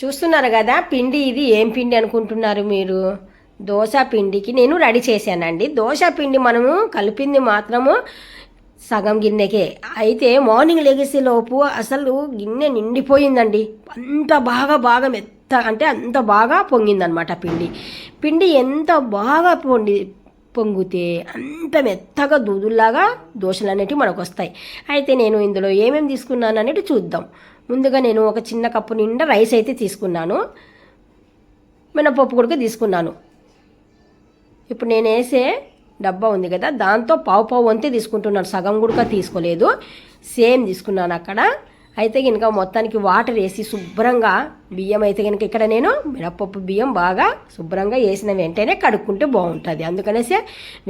చూస్తున్నారు కదా పిండి ఇది ఏం పిండి అనుకుంటున్నారు మీరు? దోశ పిండికి నేను రెడీ చేశానండి. దోశ పిండి మనము కలిపింది మాత్రము సగం గిన్నెకే. అయితే మార్నింగ్ లెగసే లోపు అసలు గిన్నె నిండిపోయిందండి. అంత బాగా బాగా మెత్త అంటే అంత బాగా పొంగిందనమాట పిండి. పిండి ఎంత బాగా పొండి పొంగితే అంత మెత్తగా దూదుల్లాగా దోశలు అనేటివి మనకు వస్తాయి అయితే నేను ఇందులో ఏమేమి తీసుకున్నాను అనేది చూద్దాం. ముందుగా నేను ఒక చిన్న కప్పు నిండా రైస్ అయితే తీసుకున్నాను. మినపప్పు కూడా తీసుకున్నాను. ఇప్పుడు నేను వేసే డబ్బా ఉంది కదా దాంతో పావు పావు వంతే తీసుకుంటున్నాను. సగం కూడా తీసుకోలేదు. సేమ్ తీసుకున్నాను అక్కడ. అయితే కనుక మొత్తానికి వాటర్ వేసి శుభ్రంగా బియ్యం అయితే కనుక ఇక్కడ నేను మినపప్పు బియ్యం బాగా శుభ్రంగా వేసిన వెంటనే కడుక్కుంటే బాగుంటుంది. అందుకనేసి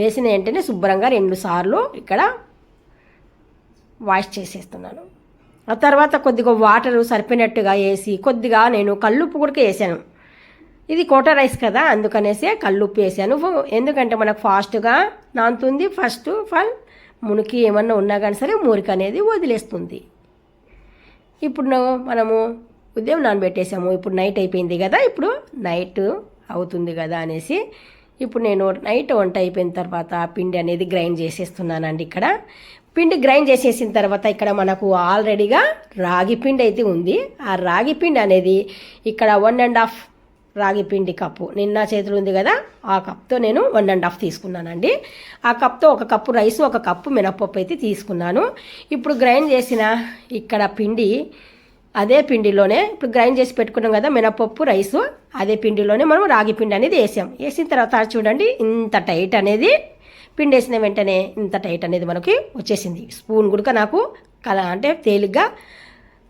వేసిన వెంటనే శుభ్రంగా రెండు సార్లు ఇక్కడ వాష్ చేసేస్తున్నాను. ఆ తర్వాత కొద్దిగా వాటర్ సరిపోయినట్టుగా వేసి కొద్దిగా నేను కల్లుప్పు కూడా వేసాను. ఇది కోట రైస్ కదా అందుకనేసి కల్లుప్పు వేసాను. ఎందుకంటే మనకు ఫాస్ట్గా నానుతుంది ఫస్ట్ ఫల్ మునికి ఏమన్నా ఉన్నా కానీ సరే మురికి అనేది వదిలేస్తుంది. ఇప్పుడు మనము ఉదయం నానబెట్టేసాము. ఇప్పుడు నైట్ అయిపోయింది కదా ఇప్పుడు నైట్ అవుతుంది కదా అనేసి ఇప్పుడు నేను నైట్ వంట అయిపోయిన తర్వాత పిండి అనేది గ్రైండ్ చేసేస్తున్నానండి ఇక్కడ. పిండి గ్రైండ్ చేసేసిన తర్వాత ఇక్కడ మనకు ఆల్రెడీగా రాగి పిండి అయితే ఉంది. ఆ రాగి పిండి అనేది ఇక్కడ వన్ అండ్ హాఫ్ రాగి పిండి కప్పు. నిన్న చేతులు ఉంది కదా ఆ కప్తో నేను వన్ అండ్ హాఫ్ తీసుకున్నానండి. ఆ కప్తో ఒక కప్పు రైస్ ఒక కప్పు మినపప్పు అయితే తీసుకున్నాను. ఇప్పుడు గ్రైండ్ చేసిన ఇక్కడ పిండి అదే పిండిలోనే ఇప్పుడు గ్రైండ్ చేసి పెట్టుకున్నాం కదా మినపప్పు రైసు అదే పిండిలోనే మనం రాగి పిండి అనేది వేసాం. వేసిన తర్వాత చూడండి ఇంత టైట్ అనేది పిండి వేసిన వెంటనే ఇంత టైట్ అనేది మనకి వచ్చేసింది. స్పూన్ కూడా నాకు కల అంటే తేలిగ్గా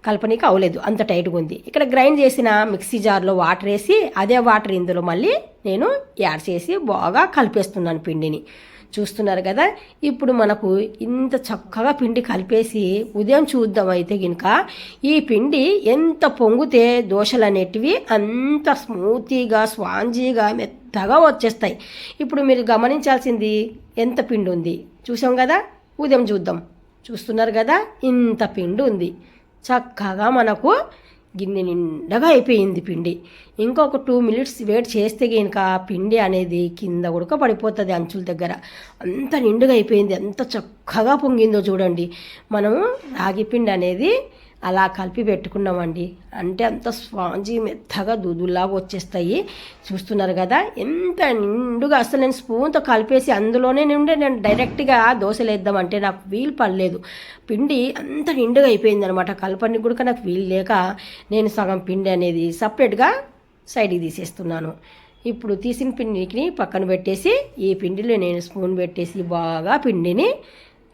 కలపనీకి అవ్వలేదు అంత టైట్గా ఉంది. ఇక్కడ గ్రైండ్ చేసిన మిక్సీ జార్లో వాటర్ వేసి అదే వాటర్ ఇందులో మళ్ళీ నేను యాడ్ చేసి బాగా కలిపేస్తున్నాను పిండిని. చూస్తున్నారు కదా? ఇప్పుడు మనకు ఇంత చక్కగా పిండి కలిపేసి ఉదయం చూద్దాం అయితే కనుక ఈ పిండి ఎంత పొంగితే దోశలు అనేటివి అంత స్మూతీగా స్వాంజీగా మెత్తగా వచ్చేస్తాయి. ఇప్పుడు మీరు గమనించాల్సింది ఎంత పిండి ఉంది? చూసాం కదా? ఉదయం చూద్దాం. చూస్తున్నారు కదా? ఇంత పిండి ఉంది. చక్కగా మనకు గిన్నె నిండగా అయిపోయింది పిండి. ఇంకొక టూ మినిట్స్ వెయిట్ చేస్తే కనుక పిండి అనేది కింద ఉడక పడిపోతుంది అంచుల దగ్గర. అంత నిండుగా అయిపోయింది. ఎంత చక్కగా పొంగిందో చూడండి. మనము రాగి పిండి అనేది అలా కలిపి పెట్టుకున్నామండి. అంటే అంత స్పాంజీ మెత్తగా దూదుల్లాగా వచ్చేస్తాయి. చూస్తున్నారు కదా ఎంత నిండుగా. అసలు నేను స్పూన్తో కలిపేసి అందులోనే నిండే నేను డైరెక్ట్గా దోశలు వేద్దామంటే నాకు వీలు పడలేదు. పిండి అంత నిండుగా అయిపోయింది అనమాట కలపని కూడా నాకు వీలు లేక నేను సగం పిండి అనేది సపరేట్గా సైడ్కి తీసేస్తున్నాను. ఇప్పుడు తీసిన పిండిని పక్కన పెట్టేసి ఈ పిండిలో నేను స్పూన్ పెట్టేసి బాగా పిండిని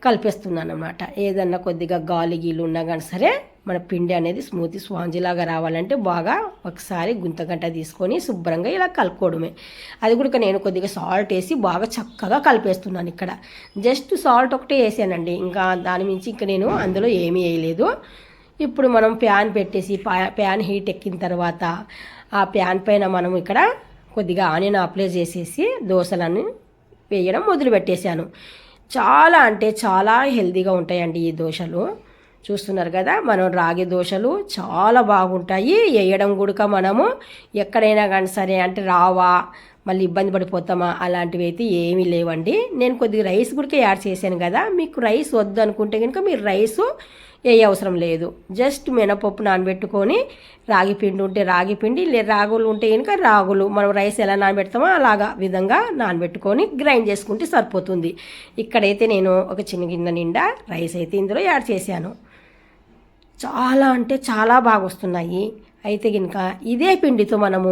కలిపేస్తున్నాను అనమాట ఏదన్నా కొద్దిగా గాలి గీలు ఉన్నా కానీ సరే మన పిండి అనేది స్మూత్ స్పాంజీ లాగా రావాలంటే బాగా ఒకసారి గుంతగంట తీసుకొని శుభ్రంగా ఇలా కలుపుకోవడమే. అది కూడా నేను కొద్దిగా సాల్ట్ వేసి బాగా చక్కగా కలిపేస్తున్నాను ఇక్కడ. జస్ట్ సాల్ట్ ఒకటే వేసానండి. ఇంకా దాని మించి ఇంకా నేను అందులో ఏమీ వేయలేదు. ఇప్పుడు మనం ప్యాన్ పెట్టేసి ప్యాన్ హీట్ ఎక్కిన తర్వాత ఆ ప్యాన్ పైన మనం ఇక్కడ కొద్దిగా ఆనియన్ అప్లై చేసేసి దోశలను వేయడం మొదలు పెట్టేశాను చాలా అంటే చాలా హెల్తీగా ఉంటాయండి ఈ దోశలు. చూస్తున్నారు కదా మనం రాగి దోశలు చాలా బాగుంటాయి. వేయడం కూడా మనము ఎక్కడైనా కానీ సరే అంటే రావా మళ్ళీ ఇబ్బంది పడిపోతామా అలాంటివి అయితే ఏమీ లేవండి. నేను కొద్దిగా రైస్ కూడా యాడ్ చేశాను కదా మీకు రైస్ వద్దు అనుకుంటే కనుక మీరు రైసు ఏ అవసరం లేదు. జస్ట్ మినపప్పు నానబెట్టుకొని రాగి పిండి ఉంటే రాగి పిండి లే రాగులు ఉంటే కనుక రాగులు. మనం రైస్ ఎలా నానబెడతామో అలాగా విధంగా నానబెట్టుకొని గ్రైండ్ చేసుకుంటే సరిపోతుంది. ఇక్కడైతే నేను ఒక చిన్న గిన్నె నిండా రైస్ అయితే ఇందులో యాడ్ చేశాను. చాలా అంటే చాలా బాగా వస్తున్నాయి. అయితే కనుక ఇదే పిండితో మనము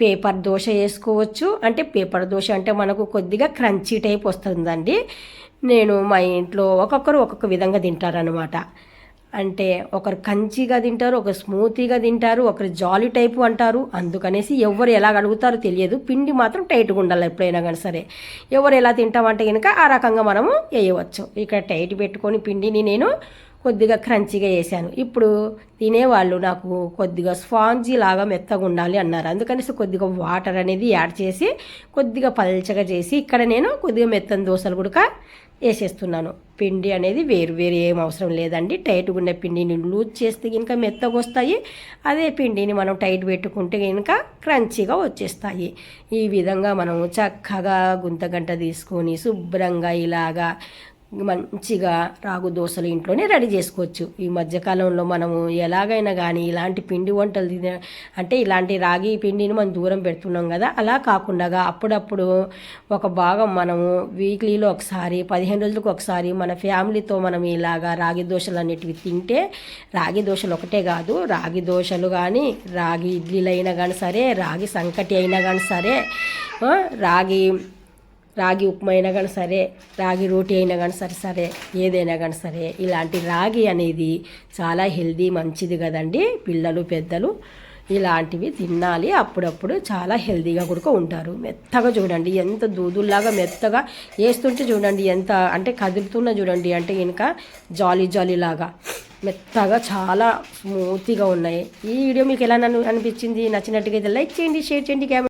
పేపర్ దోశ వేసుకోవచ్చు. అంటే పేపర్ దోశ అంటే మనకు కొద్దిగా క్రంచీ టైప్ వస్తుందండి. నేను మా ఇంట్లో ఒక్కొక్కరు ఒక్కొక్క విధంగా తింటారనమాట అంటే ఒకరు కంచిగా తింటారు ఒకరు స్మూతీగా తింటారు ఒకరు జాలీ టైపు అంటారు. అందుకనేసి ఎవరు ఎలా అడుగుతారో తెలియదు. పిండి మాత్రం టైట్గా ఉండాలి ఎప్పుడైనా కానీ సరే. ఎవరు ఎలా తింటామంటే కనుక ఆ రకంగా మనము వేయవచ్చు. ఇక్కడ టైట్ పెట్టుకొని పిండిని నేను కొద్దిగా క్రంచిగా వేసాను. ఇప్పుడు తినేవాళ్ళు నాకు కొద్దిగా స్పాంజీ లాగా మెత్తగా ఉండాలి అన్నారు. అందుకనేసి కొద్దిగా వాటర్ అనేది యాడ్ చేసి కొద్దిగా పల్చగా చేసి ఇక్కడ నేను కొద్దిగా మెత్తని దోశలు కూడా వేసేస్తున్నాను. పిండి అనేది వేరు వేరు ఏం అవసరం లేదండి. టైట్గా ఉన్న పిండిని లూజ్ చేస్తే కనుక మెత్తగా వస్తాయి. అదే పిండిని మనం టైట్ పెట్టుకుంటే కనుక క్రంచీగా వచ్చేస్తాయి. ఈ విధంగా మనం చక్కగా గుంతగంట తీసుకొని శుభ్రంగా ఇలాగా మంచిగా రాగు దోశలు ఇంట్లోనే రెడీ చేసుకోవచ్చు. ఈ మధ్యకాలంలో మనము ఎలాగైనా కానీ ఇలాంటి పిండి వంటలు తిన అంటే ఇలాంటి రాగి పిండిని మనం దూరం పెడుతున్నాం కదా అలా కాకుండా అప్పుడప్పుడు ఒక భాగం మనము వీక్లీలో ఒకసారి పదిహేను రోజులకు ఒకసారి మన ఫ్యామిలీతో మనం ఇలాగా రాగి దోశలు అనేటివి తింటే రాగి దోశలు ఒకటే కాదు రాగి దోశలు కానీ రాగి ఇడ్లీలు అయినా కానీ సరే రాగి సంకటి అయినా కానీ సరే రాగి రాగి ఉప్మా అయినా కానీ సరే రాగి రోటీ అయినా కానీ సరే సరే ఏదైనా కానీ సరే ఇలాంటి రాగి అనేది చాలా హెల్దీ మంచిది కదండి. పిల్లలు పెద్దలు ఇలాంటివి తినాలి. అప్పుడప్పుడు చాలా హెల్దీగా కూడా ఉంటారు. మెత్తగా చూడండి ఎంత దూదుల్లాగా మెత్తగా వేస్తుంటే చూడండి ఎంత అంటే కదులుతున్న చూడండి అంటే ఇంకా జాలీ జాలీ లాగా మెత్తగా చాలా స్మూత్గా ఉన్నాయి. ఈ వీడియో మీకు ఎలా నన్ను అనిపించింది? నచ్చినట్టుగా అయితే లైక్ చేయండి షేర్ చేయండి క్యామ్